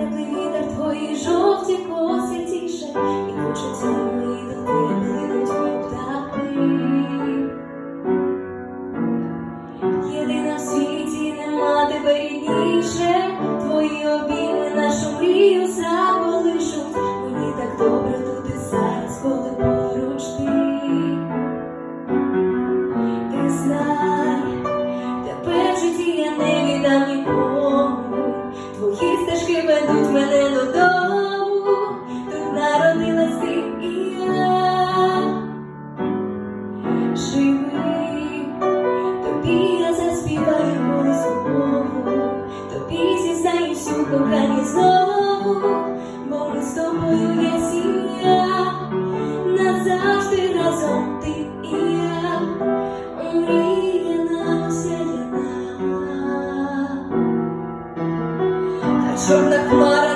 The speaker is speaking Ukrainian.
теплий вітер, твої жовті коси і хочеться мої до тебе плинуть птахи. Єдина світі нема тебе рідніше, твої обійми нашу мрію за. Річки ведуть мене додому, тут народилась ти і я. Живи, тобі я заспіваю мою знову, тобі зізнаю всю кохані знову, бо ми з тобою я сім'я. Turn the blood